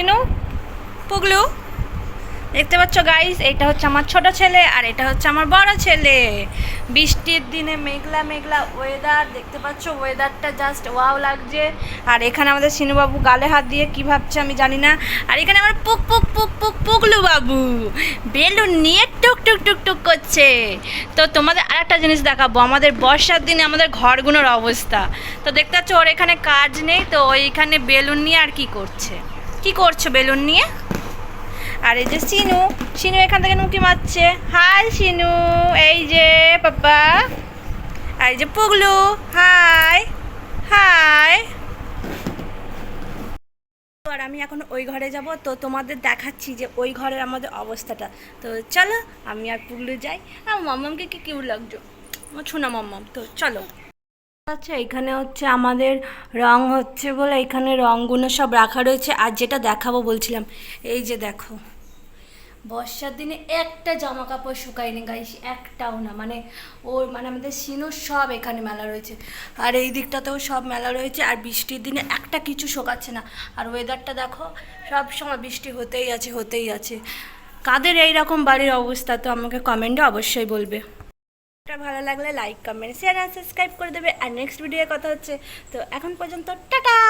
সিনু পুগলু, দেখতে পাচ্ছ গাইস এটা হচ্ছে আমার ছোট ছেলে আর এটা হচ্ছে আমার বড় ছেলে। বৃষ্টির দিনে মেঘলা মেঘলা ওয়েদার দেখতে পাচ্ছ ওয়েদারটা জাস্ট ওয়াও লাগছে। আর এখানে আমাদের সিনুবাবু গালে হাত দিয়ে কি ভাবছে আমি জানি না। আর এখানে আমার পুক পুক পুক পুক পুকলু বাবু, বেলুন নিয়ে টুক টুক টুক টুক করছে। তো তোমাদের আর একটা জিনিস দেখাবো, আমাদের বর্ষার দিনে আমাদের ঘরগুলোর অবস্থা। তো দেখতে পাচ্ছ ওর এখানে কাজ নেই, তো ওইখানে বেলুন নিয়ে আর কি করছে। কি করছ বেলুন নিয়ে? আর এই যে সিনু সিনু এখান থেকে নুকি মারছে। হাই সিনু, এই যে পাপা। আর এই যে পুগলু, হাই হাই। আর আমি এখন ওই ঘরে যাব, তো তোমাদের দেখাচ্ছি যে ওই ঘরের আমাদের অবস্থাটা। তো চলো, আমি আর পুগলু যাই। আর মাম্মামকে কি কিউ লাগছো? আমার শোনা মাম্মাম, তো চলো। আচ্ছা এখানে হচ্ছে আমাদের রং হচ্ছে বলে এখানে রঙগুলো সব রাখা রয়েছে। আর যেটা দেখাবো বলছিলাম, এই যে দেখো, বর্ষার দিনে একটা জামা কাপড় শুকায়নি গাইস একটাও না। মানে ওর মানে আমাদের সিনুর সব এখানে মেলা রয়েছে। আর এই দিকটাতেও সব মেলা রয়েছে, আর বৃষ্টির দিনে একটা কিছু শোকাচ্ছে না। আর ওয়েদারটা দেখো, সব সময় বৃষ্টি হতেই আছে হতেই আছে। কাদের এই রকম বাড়ির অবস্থা, তো আমাকে কমেন্টে অবশ্যই বলবে। ভালো লাগলে লাইক কমেন্ট শেয়ার আর সাবস্ক্রাইব করে দেবে। আর নেক্সট ভিডিওর কথা হচ্ছে। তো এখন পর্যন্ত, টাটা!